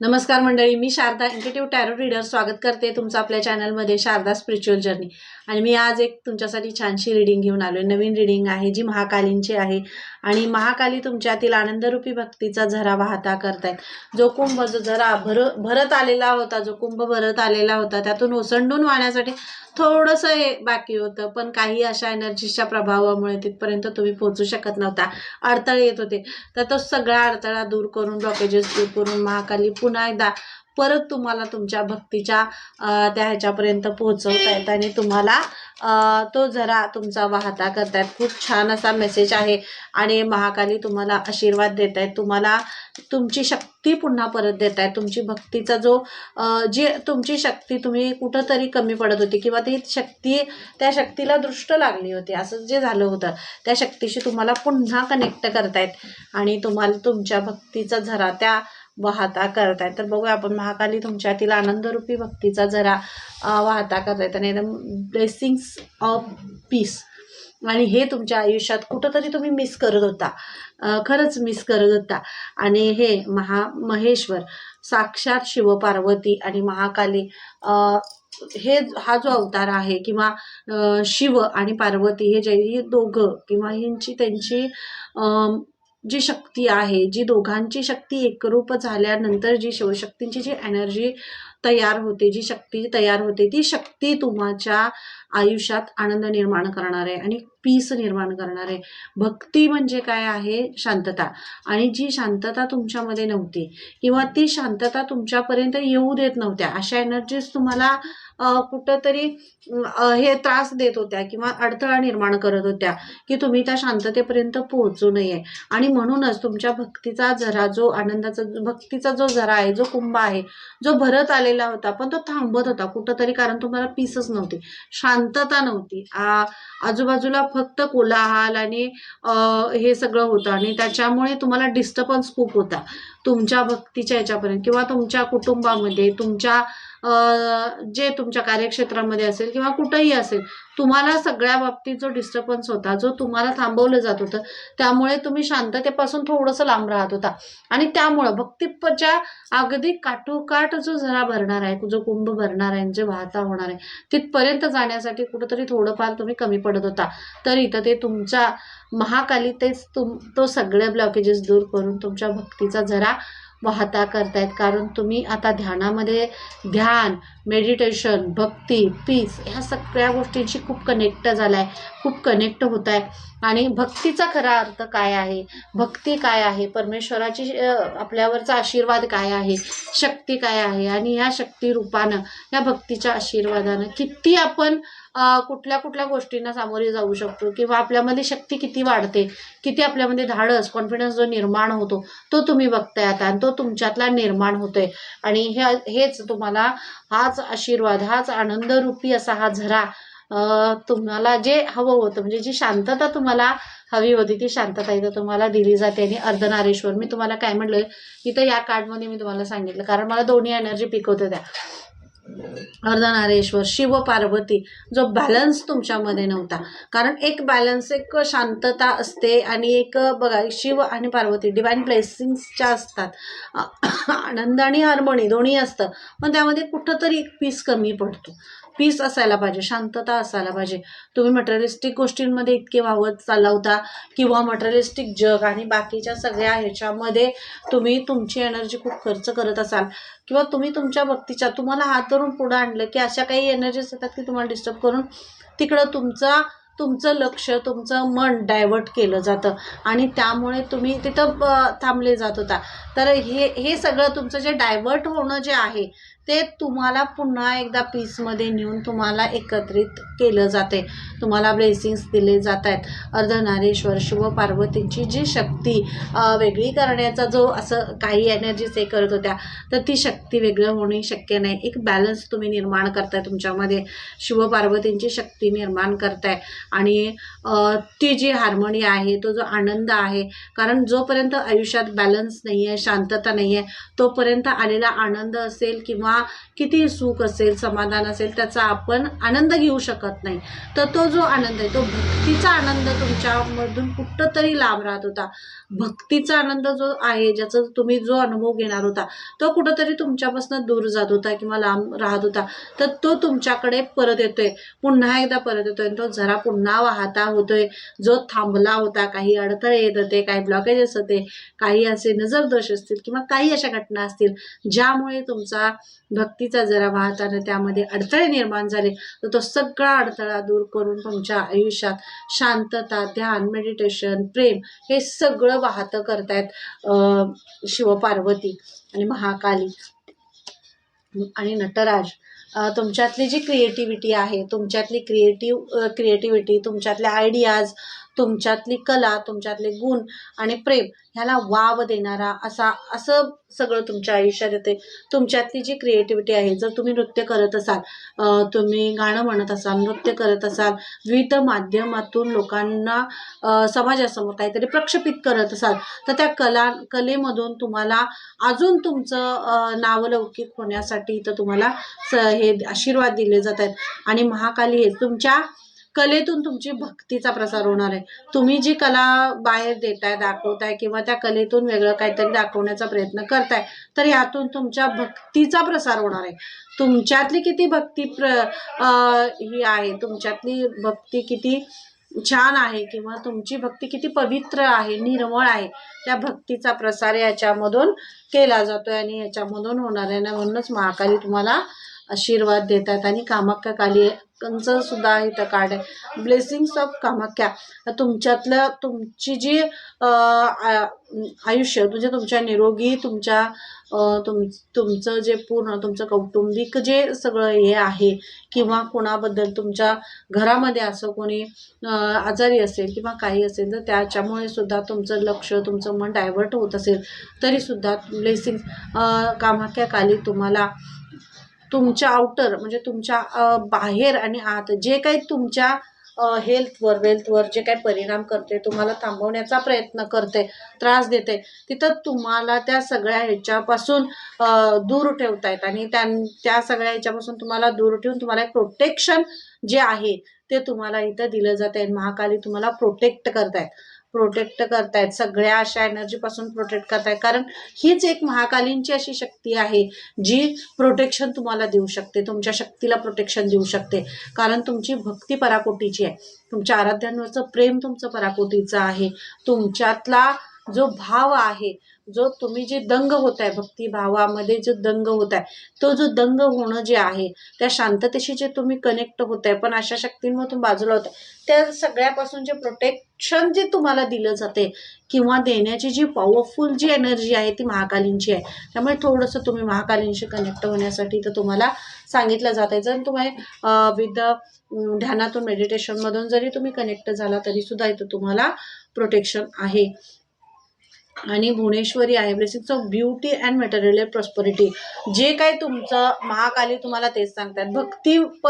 नमस्कार मंडळी मी शारदा इंटिट्यूट टॅरो रीडर स्वागत करते तुमचं आपल्या चॅनलमध्ये शारदा स्पिरिच्युअल जर्नी आणि मी आज एक तुमच्यासाठी छानशी रिडिंग घेऊन आलो आहे नवीन रिडिंग आहे जी महाकालींची आहे. आणि महाकाली तुमच्यातील आनंदरूपी भक्तीचा झरा वाहता करतायत. जो कुंभ जो झरा भर भरत आलेला होता जो कुंभ भरत आलेला होता त्यातून ओसंडून वाहण्यासाठी थोडंसं हे बाकी होतं. पण काही अशा एनर्जीच्या प्रभावामुळे तिथपर्यंत तुम्ही पोहोचू शकत नव्हता. अडथळे येत होते. तर तो सगळा अडथळा दूर करून ब्लॉकेजेस दूर करून महाकाली पुन्हा एकदा परत तुम्हाला तुमच्या भक्तीच्या त्या ह्याच्यापर्यंत पोहोचवतायत आणि तुम्हाला तो जरा तुमचा वाहता करतायत. खूप छान असा मेसेज आहे आणि महाकाली तुम्हाला आशीर्वाद देत आहेत तुम्हाला तुमची शक्ती पुन्हा परत देत आहेत तुमची भक्तीचा जो जी तुमची शक्ती तुम्ही कुठंतरी कमी पडत होती किंवा ती शक्ती त्या शक्तीला दृष्ट लागली होती. असं जे झालं होतं त्या शक्तीशी तुम्हाला पुन्हा कनेक्ट करतायत आणि तुम्हाला तुमच्या भक्तीचा झरा त्या वाहता करतायत. तर बघूया आपण महाकाली तुमच्यातील आनंदरूपी भक्तीचा जरा वाहता करतायत आणि एकदम ब्लेसिंग्स ऑफ पीस आणि हे तुमच्या आयुष्यात कुठंतरी तुम्ही मिस करत होता. खरंच मिस करत होता. आणि हे महा महेश्वर साक्षात शिवपार्वती आणि महाकाली हे हा जो अवतार आहे किंवा शिव आणि पार्वती हे जे दोघं किंवा ह्यांची त्यांची जी शक्ती आहे जी दोघांची शक्ती एकरूप झाल्यानंतर जी शिवशक्तींची जी एनर्जी तयार होते जी शक्ती तयार होते ती शक्ती तुमच्या आयुष्यात आनंद निर्माण करणार आहे आणि पीस निर्माण करणार. आहे भक्ती म्हणजे काय आहे? शांतता. आणि जी शांतता तुमच्यामध्ये नव्हती किंवा ती शांतता तुमच्यापर्यंत येऊ देत नव्हत्या अशा एनर्जीज तुम्हाला कुठंतरी हे त्रास देत होत्या किंवा अडथळा निर्माण करत होत्या की तुम्ही त्या शांततेपर्यंत पोहोचू नये. आणि म्हणूनच तुमच्या भक्तीचा झरा जो आनंदाचा भक्तीचा जो झरा आहे जो कुंभ आहे जो भरत आलेला होता पण तो थांबत होता. कुठंतरी कारण तुम्हाला पीसच नव्हती. शांतता नव्हती. आजूबाजूला फक्त कोलाहल आणि हे सगळं होतं आणि त्याच्यामुळे तुम्हाला डिस्टर्बन्स खूप होता. तुमच्या भक्तीच्या याच्यापर्यंत किंवा तुमच्या कुटुंबामध्ये तुमच्या जे तुमच्या कार्यक्षेत्रामध्ये असेल किंवा कुठंही असेल तुम्हाला सगळ्या बाबतीत जो डिस्टर्बन्स होता जो तुम्हाला थांबवलं जात होतं त्यामुळे तुम्ही शांततेपासून थोडंसं लांब राहत होता. आणि त्यामुळं भक्तीच्या अगदी काठोकाठ जो झरा भरणार आहे जो कुंभ भरणार आहे जे वाहता होणार आहे तिथपर्यंत जाण्यासाठी कुठंतरी थोडंफार तुम्ही कमी पडत होता. तर इथं ते तुमच्या महाकाली तेच तुम तो सगळे ब्लॉकेजेस दूर करून तुमच्या भक्तीचा जरा वाहता करतायत. कारण तुम्ही आता ध्यानामध्ये ध्यान मेडिटेशन भक्ती पीस ह्या सगळ्या गोष्टींशी खूप कनेक्ट झाला आहे खूप कनेक्ट होत आहे आणि भक्तीचा खरा अर्थ काय आहे? भक्ती काय आहे? परमेश्वराची आपल्यावरचा आशीर्वाद काय आहे? शक्ती काय आहे? आणि ह्या शक्ती रूपानं या भक्तीच्या आशीर्वादानं किती आपण कुठल्या कुठल्या गोष्टींना सामोरे जाऊ शकतो किंवा आपल्यामध्ये शक्ती किती वाढते किती आपल्यामध्ये धाडस कॉन्फिडन्स जो निर्माण होतो तो तुम्ही बघताय आता आणि तो तुमच्यातला निर्माण होतोय. आणि हे हेच तुम्हाला हाच आशीर्वाद हाच आनंदरूपी असा हा झरा तुम्हाला जे हवं होतं म्हणजे जी शांतता तुम्हाला हवी होती ती शांतता इथं तुम्हाला दिली जाते. आणि अर्धनारेश्वर मी तुम्हाला काय म्हटलं इथं या कार्डमध्ये मी तुम्हाला सांगितलं कारण मला दोन्ही एनर्जी पिकवते त्या. अर्धनारेश्वर शिव पार्वती जो बॅलन्स तुमच्यामध्ये नव्हता. कारण एक बॅलन्स एक शांतता असते आणि एक बघा शिव आणि पार्वती डिवाईन ब्लेसिंग्सच्या असतात आनंद आणि हार्मोनी दोन्ही असतं पण त्यामध्ये कुठंतरी एक पीस कमी पडतो. पीस असायला पाहिजे शांतता असायला पाहिजे. तुम्ही मटेरियलिस्टिक गोष्टींमध्ये इतके वावत चालला होता किंवा मटेरियलिस्टिक जग आणि बाकीच्या सगळ्या ह्याच्यामध्ये तुम्ही तुमची एनर्जी खूप खर्च करत असाल किंवा तुम्ही तुमच्या भक्तीच्या तुम्हाला हात धरून पुढं आणलं की अशा काही एनर्जीज येतात की तुम्हाला डिस्टर्ब करून तिकडं तुमचा तुमचं लक्ष तुमचं मन डायवर्ट केलं जातं. आणि त्यामुळे तुम्ही तिथं थांबले जात होता. तर हे हे सगळं तुमचं जे डायवर्ट होणं जे आहे ते तुम्हाला पुन्हा एकदा पीसमध्ये नेऊन तुम्हाला एकत्रित केलं जाते. तुम्हाला ब्लेसिंग्स दिले जात आहेत अर्धनारेश्वर शिव पार्वतींची जी शक्ती वेगळी करण्याचा जो असं काही एनर्जीज हे करत होत्या तर ती शक्ती वेगळं होणे शक्य नाही. एक बॅलन्स तुम्ही निर्माण करताय तुमच्यामध्ये. शिव पार्वतींची शक्ती निर्माण करताय. आणि ती जी हार्मोनी आहे तो जो आनंद आहे कारण जोपर्यंत आयुष्यात बॅलन्स नाही आहे शांतता नाही आहे तोपर्यंत आलेला आनंद असेल किंवा किती सुख असेल समाधान असेल त्याचा आपण आनंद घेऊ शकत नाही. तर तो जो आनंद आहे तो भक्तीचा आनंद तुमच्यामधून कुठं तरी लांब राहत होता. भक्तीचा आनंद जो आहे ज्याचा तुम्ही जो अनुभव घेणार होता तो कुठंतरी तुमच्यापासून दूर जात होता किंवा लांब राहत होता. तर तो तुमच्याकडे परत येतोय. पुन्हा एकदा परत येतोय तो जरा पुन्हा वाहता होतोय. जो थांबला होता काही अडथळे येत होते काही ब्लॉकेजेस होते काही असे नजर दोष असतील किंवा काही अशा घटना असतील ज्यामुळे तुमचा भक्तीचा जरा वाहताना त्यामध्ये अडथळे निर्माण झाले तर तो सगळा अडथळा दूर करून तुमच्या आयुष्यात शांतता ध्यान मेडिटेशन प्रेम हे सगळं वाहतं करतायत शिवपार्वती आणि महाकाली आणि नटराज. तुमच्यातली जी क्रिएटिव्हिटी आहे तुमच्यातली क्रिएटिव्ह क्रिएटिव्हिटी तुमच्यातल्या आयडियाज तुमच्यातली कला तुमच्यातले गुण आणि प्रेम ह्याला वाव देणारा असा असं सगळं तुमच्या आयुष्यात येते. तुमच्यातली जी क्रिएटिव्हिटी आहे जर तुम्ही नृत्य करत असाल तुम्ही गाणं म्हणत असाल नृत्य करत असाल विविध माध्यमातून लोकांना समाजासमोर काहीतरी प्रक्षेपित करत असाल तर त्या कला कलेमधून तुम्हाला अजून तुमचं नावलौकिक होण्यासाठी इथं तुम्हाला स हे आशीर्वाद दिले जात आहेत आणि महाकाली हे तुमच्या कलेतून तुमची भक्तीचा प्रसार होणार आहे. तुम्ही जी कला बाहेर देताय दाखवताय किंवा त्या कलेतून वेगळं काहीतरी दाखवण्याचा प्रयत्न करताय तर यातून तुमच्या भक्तीचा प्रसार होणार आहे. तुमच्यातली किती भक्ती प्र ही आहे तुमच्यातली भक्ती किती छान आहे किंवा तुमची भक्ती किती पवित्र आहे निर्मळ आहे त्या भक्तीचा प्रसार याच्यामधून केला जातोय आणि याच्यामधून होणार आहे. ना म्हणूनच महाकाली तुम्हाला आशीर्वाद देतात आणि कामाख्या काली सुद्धा इथं कार्ड आहे ब्लेसिंग्स ऑफ कामाख्या. तुमच्यातलं तुमची जी आयुष्य म्हणजे तुमच्या निरोगी तुमच्या तुम तुमचं जे पूर्ण तुमचं कौटुंबिक जे सगळं हे आहे किंवा कोणाबद्दल तुमच्या घरामध्ये असं कोणी आजारी असेल किंवा काही असेल तर त्याच्यामुळे सुद्धा तुमचं लक्ष तुमचं मन डायव्हर्ट होत असेल तरीसुद्धा ब्लेसिंग कामाख्या काली तुम्हाला तुमच्या आउटर म्हणजे तुमच्या बाहेर आणि आत जे काही तुमच्या हेल्थवर वेल्थवर जे काही परिणाम करते तुम्हाला थांबवण्याचा प्रयत्न करते त्रास देते तिथं तुम्हाला त्या सगळ्या ह्याच्यापासून दूर दूर ठेवतायत आणि त्या त्या सगळ्या ह्याच्यापासून तुम्हाला दूर ठेवून तुम्हाला एक प्रोटेक्शन जे आहे ते तुम्हाला इथं दिलं जात आहे महाकाली तुम्हाला प्रोटेक्ट करतायत. प्रोटेक्ट करतायत. सगळ्या अशा एनर्जीपासून प्रोटेक्ट करतायत. कारण हीच एक महाकालींची अशी शक्ती आहे जी प्रोटेक्शन तुम्हाला देऊ शकते. तुमच्या शक्तीला प्रोटेक्शन देऊ शकते. कारण तुमची भक्ती पराकोटीची आहे. तुमच्या आराध्यांवरचं प्रेम तुमचं पराकोटीचं आहे. तुमच्यातला जो भाव आहे जो तुम्ही जे दंग होत आहे भक्तिभावामध्ये जो दंग होत आहे तो जो दंग होणं जे आहे त्या शांततेशी जे तुम्ही कनेक्ट होत आहे पण अशा शक्तींमधून बाजूला होत आहे त्या सगळ्यापासून जे प्रोटेक्शन जे तुम्हाला दिलं जाते किंवा देण्याची जी पॉवरफुल जी एनर्जी आहे ती महाकालींची आहे त्यामुळे थोडंसं तुम्ही महाकालींशी कनेक्ट होण्यासाठी तर तुम्हाला सांगितलं जात आहे. जर तुम्ही विद ध्यानातून मेडिटेशनमधून जरी तुम्ही कनेक्ट झाला तरीसुद्धा इथं तुम्हाला प्रोटेक्शन आहे. आणि भुवनेश्वरी आहे. Blessings of beauty and material prosperity जे काही तुमचं महाकाली तुम्हाला तेच सांगतात. भक्ती प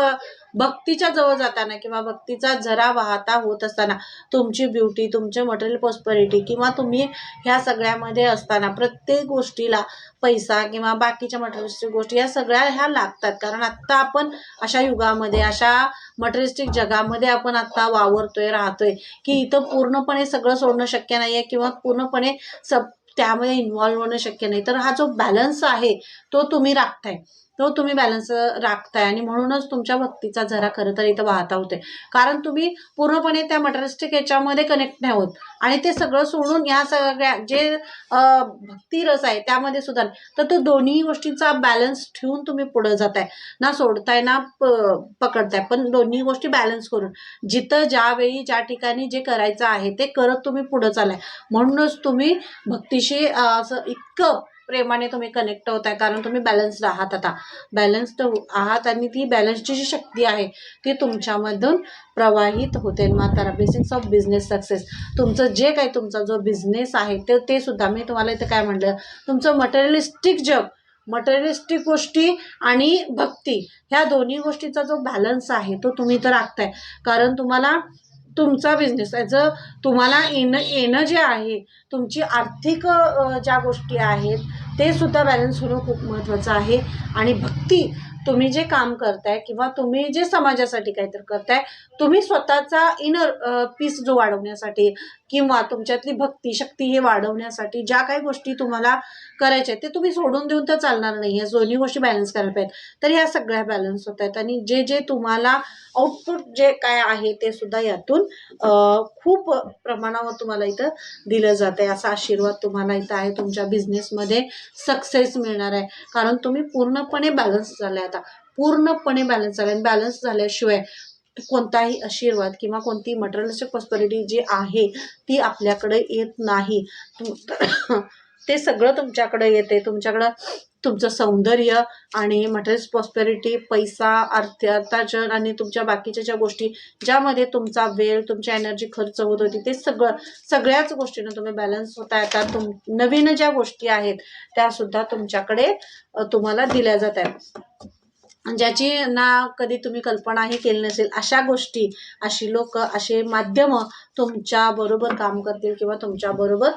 भक्तीच्या जवळ जाताना किंवा भक्तीचा झरा वाहता होत असताना तुमची ब्युटी तुमचे मटेरियल प्रॉस्परिटी किंवा तुम्ही ह्या सगळ्यामध्ये असताना प्रत्येक गोष्टीला पैसा किंवा बाकीच्या मटेरियलिस्टिक गोष्टी या सगळ्या ह्या लागतात. कारण आत्ता आपण अशा युगामध्ये अशा मटेरियलिस्टिक जगामध्ये आपण आत्ता वावरतोय राहतोय की इथं पूर्णपणे सगळं सोडणं शक्य नाही आहे किंवा पूर्णपणे सब त्यामध्ये इन्व्हॉल्व्ह होणं शक्य नाही. तर हा जो बॅलन्स आहे तो तुम्ही राखताय. तो तुम्ही बॅलन्स राखताय आणि म्हणूनच तुमच्या भक्तीचा झरा खरं तर इथं वाहता होते कारण तुम्ही पूर्णपणे त्या मटरस्टिक याच्यामध्ये कनेक्ट नाही होत. आणि ते सगळं सोडून ह्या सगळ्या जे भक्ती रस आहे त्यामध्ये सुद्धा तर तो दोन्ही गोष्टींचा बॅलन्स ठेवून तुम्ही पुढे जाताय. ना सोडताय ना पकडताय. पण दोन्ही गोष्टी बॅलन्स करून. जिथं ज्यावेळी ज्या ठिकाणी जे करायचं आहे ते करत तुम्ही पुढं चालाय. म्हणूनच तुम्ही भक्तीशी असं इतकं प्रेमाने तुम्ही कनेक्ट होत आहे कारण तुम्ही बॅलन्स्ड आहात आता. बॅलन्स्ड आहात आणि ती बॅलन्सची जी शक्ती आहे ती तुमच्यामधून प्रवाहित होते. मातारा बेसिक्स ऑफ बिझनेस सक्सेस तुमचं जे काही तुमचा जो बिझनेस आहे ते ते सुद्धा मी तुम्हाला इथं काय म्हणलं? तुमचं मटेरियलिस्टिक जग मटेरियलिस्टिक गोष्टी आणि भक्ती ह्या दोन्ही गोष्टीचा जो बॅलन्स आहे तो तुम्ही तर राखताय. कारण तुम्हाला तुमचा बिझनेस ॲज अ तुम्हाला येणं येणं जे आहे तुमची आर्थिक ज्या गोष्टी आहेत ते सुद्धा बॅलन्स होणं खूप महत्त्वाचं आहे. आणि भक्ती तुम्ही जे काम करताय किंवा तुम्ही जे समाजासाठी काहीतरी करताय तुम्ही स्वतःचा इनर पीस जो वाढवण्यासाठी किंवा तुमच्यातली भक्ती शक्ती हे वाढवण्यासाठी ज्या काही गोष्टी तुम्हाला करायच्या आहेत ते तुम्ही सोडून देऊन तर चालणार नाही. या दोन्ही गोष्टी बॅलन्स करायला पाहिजेत. तर ह्या सगळ्या बॅलन्स होत आहेत आणि जे जे तुम्हाला आउटपुट जे काय आहे ते सुद्धा यातून खूप प्रमाणावर तुम्हाला इथं दिलं जात आहे असा आशीर्वाद तुम्हाला इथं आहे. तुमच्या बिझनेसमध्ये सक्सेस मिळणार आहे. कारण तुम्ही पूर्णपणे बॅलन्स झाले आता. पूर्णपणे बॅलन्स झाले आणि बॅलन्स झाल्याशिवाय कोणताही आशीर्वाद किंवा कोणती मटेरियलिस्टिक पॉस्पॉलिटी जी आहे ती आपल्याकडे येत नाही. ते सगळं तुमच्याकडे येते. तुमच्याकडं तुमचं सौंदर्य आणि मटेरियल्स प्रॉस्पेरिटी पैसा अर्थ अर्थार्जन आणि तुमच्या बाकीच्या ज्या गोष्टी ज्यामध्ये तुमचा वेळ तुमची एनर्जी खर्च होत होती ते सगळं सगळ्याच गोष्टीनं तुम्ही बॅलन्स होता. येतात तुम नवीन ज्या गोष्टी आहेत त्यासुद्धा तुमच्याकडे तुम्हाला दिल्या जात आहेत. ज्याची ना कधी तुम्ही कल्पनाही केली नसेल अशा गोष्टी अशी लोक असे माध्यम तुमच्याबरोबर काम करतील किंवा तुमच्याबरोबर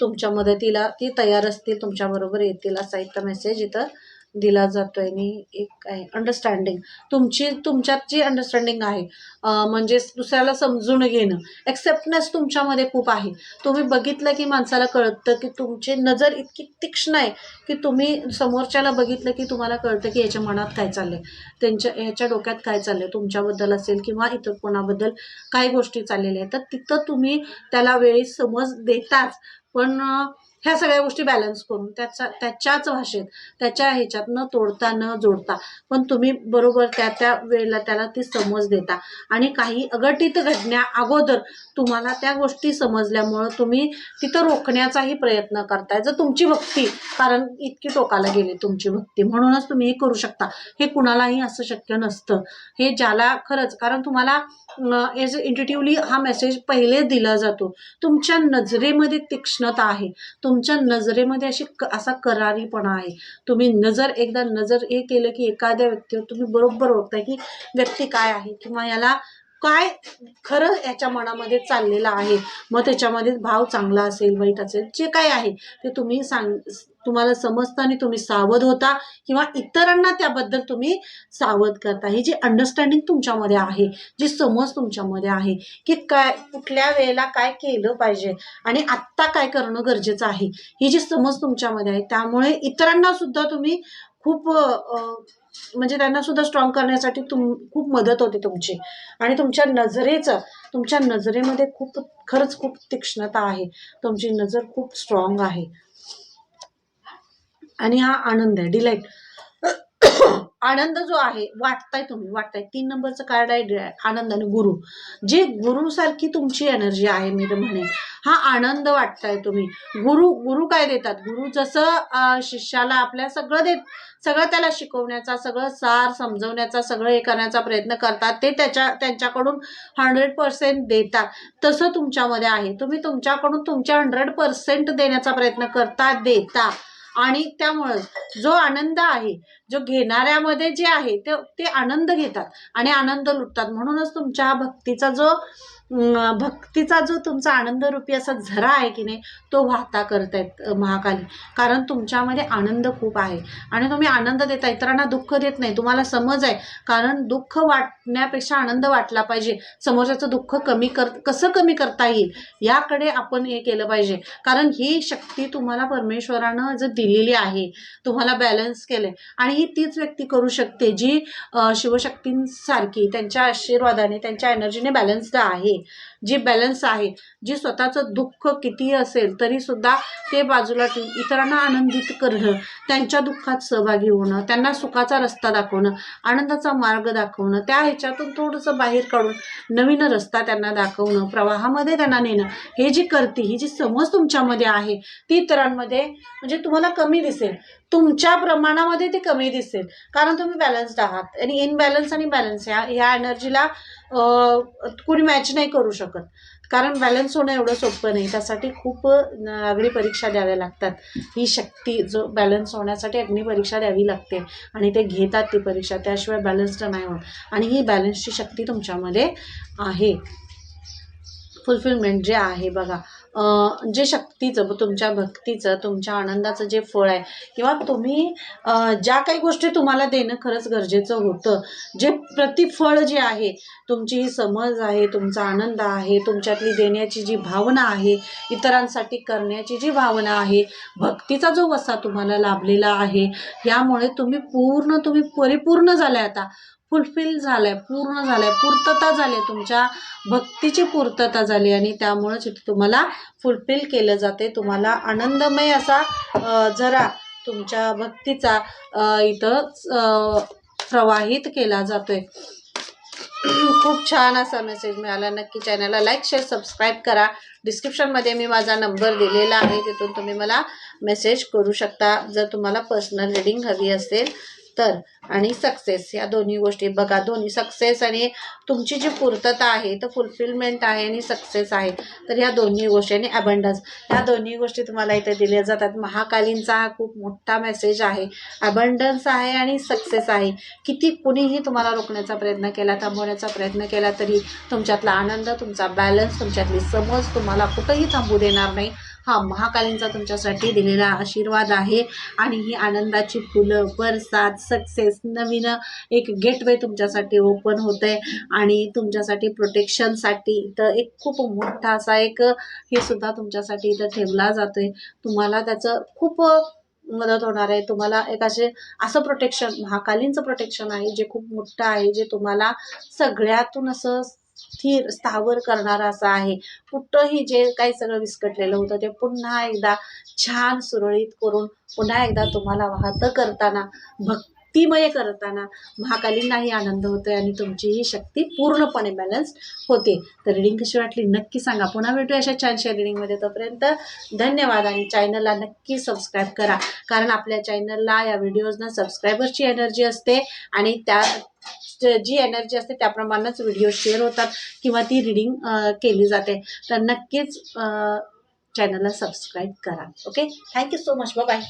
तुमच्या मदतीला ती तयार असतील तुमच्याबरोबर येतील असा एक मेसेज इथं दिला जातो आहे आणि एक आहे अंडरस्टँडिंग तुमची तुमच्यात जी अंडरस्टँडिंग आहे म्हणजेच म्हणजे दुसऱ्याला समजून घेणं एक्सेप्टनेस तुमच्यामध्ये खूप आहे. तुम्ही बघितलं की माणसाला कळतं की तुमची नजर इतकी तीक्ष्ण आहे की तुम्ही समोरच्याला बघितलं की तुम्हाला कळतं की याच्या मनात काय चाललं आहे त्यांच्या ह्याच्या डोक्यात काय चाललं आहे तुमच्याबद्दल असेल किंवा इतर कोणाबद्दल काही गोष्टी चाललेल्या आहेत. तर तिथं तुम्ही त्याला वेळी समज देताच. पण ह्या सगळ्या गोष्टी बॅलन्स करून त्याचा त्याच्याच भाषेत त्याच्या ह्याच्यात न तोडता न जोडता पण तुम्ही बरोबर त्या त्या वेळेला त्याला ती समज देता. आणि काही अघटित घडण्या अगोदर तुम्हाला त्या गोष्टी समजल्यामुळं तुम्ही तिथं रोखण्याचाही प्रयत्न करताय जर तुमची भक्ती कारण इतकी टोकाला गेली तुमची भक्ती म्हणूनच तुम्ही हे करू शकता. हे कुणालाही असं शक्य नसतं. हे ज्याला खरंच कारण तुम्हाला एज इंटिट्युली हा मेसेज पहिले दिला जातो. तुमच्या नजरेमध्ये तीक्ष्णता आहे. तुमच्या नजरेमध्ये अशी क असा करारीपणा आहे. तुम्ही नजर एकदा नजर हे केलं की एखाद्या व्यक्तीवर तुम्ही बरोबर ओळखताय की व्यक्ती काय आहे किंवा याला काय खरं याच्या मनामध्ये चाललेलं आहे? मग त्याच्यामध्ये भाव चांगला असेल वाईट असेल जे काय आहे ते तुम्ही सांग तुम्हाला समजतं आणि तुम्ही सावध होता किंवा इतरांना त्याबद्दल तुम्ही सावध करता. ही जी अंडरस्टँडिंग तुमच्यामध्ये आहे जी समज तुमच्यामध्ये आहे की काय कुठल्या वेळेला काय केलं पाहिजे आणि आत्ता काय करणं गरजेचं आहे ही जी समज तुमच्यामध्ये आहे त्यामुळे इतरांना सुद्धा तुम्ही खूप म्हणजे त्यांना सुद्धा स्ट्रॉंग करण्यासाठी तुम खूप मदत होते तुमची. आणि तुमच्या नजरेचं तुमच्या नजरेमध्ये खूप खरंच खूप तीक्ष्णता आहे. तुमची नजर खूप स्ट्रॉंग आहे. आणि हा आनंद आहे. डिलाईट आनंद जो आहे वाटताय तुम्ही वाटताय. तीन नंबरचं कार्ड आहे आनंद आणि गुरु. जे गुरुसारखी तुमची एनर्जी आहे मी तर हा आनंद वाटताय तुम्ही. गुरु गुरु काय देतात? गुरु जसं शिष्याला आपल्या सगळं देत सगळं त्याला शिकवण्याचा सगळं सार समजवण्याचा सगळं हे करण्याचा प्रयत्न करतात ते त्याच्या त्यांच्याकडून हंड्रेड पर्सेंट देतात. तसं तुमच्यामध्ये आहे. तुम्ही तुमच्याकडून तुमच्या हंड्रेड पर्सेंट देण्याचा प्रयत्न करता देता. आणि त्यामुळं जो आनंद आहे जो घेणाऱ्यामध्ये जे आहे ते ते आनंद घेतात आणि आनंद लुटतात. म्हणूनच तुमच्या भक्तीचा जो भक्तीचा जो तुमचा आनंदरूपी असा झरा आहे की नाही तो वाहता करतायत महाकाली. कारण तुमच्यामध्ये आनंद खूप आहे. आणि तुम्ही आनंद देता इतरांना दुःख देत नाही. तुम्हाला समज आहे. कारण दुःख वाटण्यापेक्षा आनंद वाटला पाहिजे. समोरच्याचं दुःख कमी कर कसं कमी करता येईल? याकडे आपण हे केलं पाहिजे. कारण ही शक्ती तुम्हाला परमेश्वरानं जर दिलेली आहे तुम्हाला बॅलन्स केलं आणि ही तीच व्यक्ती करू शकते जी शिवशक्तींसारखी त्यांच्या आशीर्वादाने त्यांच्या एनर्जीने बॅलन्स्ड आहे. जी बॅलन्स आहे जी स्वतःचं दुःख किती असेल तरी सुद्धा ते बाजूला ठेवून इतरांना आनंदित करणं त्यांच्या दुःखात सहभागी होणं त्यांना सुखाचा रस्ता दाखवणं आनंदाचा मार्ग दाखवणं त्या ह्याच्यातून थोडंसं बाहेर काढून नवीन रस्ता त्यांना दाखवणं प्रवाहामध्ये त्यांना नेणं हे जी करते ही जी समज तुमच्यामध्ये आहे ती इतरांमध्ये म्हणजे तुम्हाला कमी दिसेल. तुमच्या प्रमाणामध्ये ते कमी दिसेल. कारण तुम्ही बॅलन्स्ड आहात. आणि इनबॅलन्स आणि बॅलन्स ह्या ह्या एनर्जीला कुणी मॅच नाही करू शकत. कारण बॅलन्स होणं एवढं सोपं नाही. त्यासाठी खूप अं, परीक्षा द्याव्या लागतात. ही शक्ती जो बॅलन्स होण्यासाठी अग्नी परीक्षा द्यावी लागते. आणि ते घेतात ती परीक्षा. त्याशिवाय बॅलन्स्ड नाही होत. आणि ही बॅलन्सची शक्ती तुमच्यामध्ये आहे. फुलफिलमेंट जे आहे बघा. जे शक्तीचं तुमच्या भक्तीचं तुमच्या आनंदाचं जे फळ आहे किंवा तुम्ही ज्या काही गोष्टी तुम्हाला देणं खरंच गरजेचं होतं जे प्रतिफळ जे आहे तुमची ही समज आहे तुमचा आनंद आहे तुमच्यातली देण्याची जी भावना आहे इतरांसाठी करण्याची जी भावना आहे भक्तीचा जो वसा तुम्हाला लाभलेला आहे यामुळे तुम्ही पूर्ण तुम्ही परिपूर्ण झाल्या आता. फुलफिल झालाय पूर्ण झालाय. पूर्तता झाली आहे. तुमच्या भक्तीची पूर्तता झाली आणि त्यामुळेच इथे तुम्हाला फुलफिल केलं जाते. तुम्हाला आनंदमय असा जरा तुमच्या भक्तीचा इथं प्रवाहित केला जातोय. खूप छान असा मेसेज मिळाला. नक्की चॅनलला लाईक शेअर सबस्क्राईब करा. डिस्क्रिप्शनमध्ये मी माझा नंबर दिलेला आहे. तिथून तुम्ही मला मेसेज करू शकता. जर तुम्हाला पर्सनल रिडिंग हवी असेल तर आणि सक्सेस या दोन्ही गोष्टी. बघा दोन्ही सक्सेस आणि तुमची जी पूर्तता आहे तर फुलफिलमेंट आहे आणि सक्सेस आहे. तर ह्या दोन्ही गोष्टी आणि अबंडन्स ह्या दोन्ही गोष्टी तुम्हाला इथे दिल्या जातात. महाकालींचा हा खूप मोठा मेसेज आहे. अबंडन्स आहे आणि सक्सेस आहे. किती कुणीही तुम्हाला रोखण्याचा प्रयत्न केला थांबवण्याचा प्रयत्न केला तरी तुमच्यातला आनंद तुमचा बॅलन्स तुमच्यातली समज तुम्हाला कुठंही थांबू देणार नाही. हा महाकालींचा तुमच्यासाठी दिलेला आशीर्वाद आहे. आणि ही आनंदाची फुलं बरसात सक्सेस नवीन एक गेटवे तुमच्यासाठी ओपन होत आहे आणि तुमच्यासाठी प्रोटेक्शनसाठी इथं एक खूप मोठा असा एक हे सुद्धा तुमच्यासाठी इथं ठेवला जातोय. तुम्हाला त्याचं खूप मदत होणार आहे. तुम्हाला एक असे असं प्रोटेक्शन महाकालींचं प्रोटेक्शन आहे जे खूप मोठं आहे जे तुम्हाला सगळ्यातून असं स्थिर स्थावर करणारा असा आहे. कुठंही जे काही सगळं विस्कटलेलं होतं ते पुन्हा एकदा छान सुरळीत करून पुन्हा एकदा तुम्हाला वाहतं करताना भक्तिमय करताना महाकालींनाही आनंद होतोय आणि तुमची ही शक्ती पूर्णपणे बॅलन्स होते. तर रिडिंग कशी वाटली? नक्की सांगा. पुन्हा भेटूया अशा छानशा रिडिंगमध्ये तोपर्यंत धन्यवाद आणि चॅनलला नक्की सबस्क्राईब करा. कारण आपल्या चॅनलला या व्हिडिओजना सबस्क्रायबरची एनर्जी असते आणि त्या जी एनर्जी असते त्याप्रमाणेच व्हिडिओ शेअर होतात किंवा ती रिडिंग केली जाते. तर नक्कीच चॅनलला सबस्क्राईब करा. Okay? Thank you so much. Bye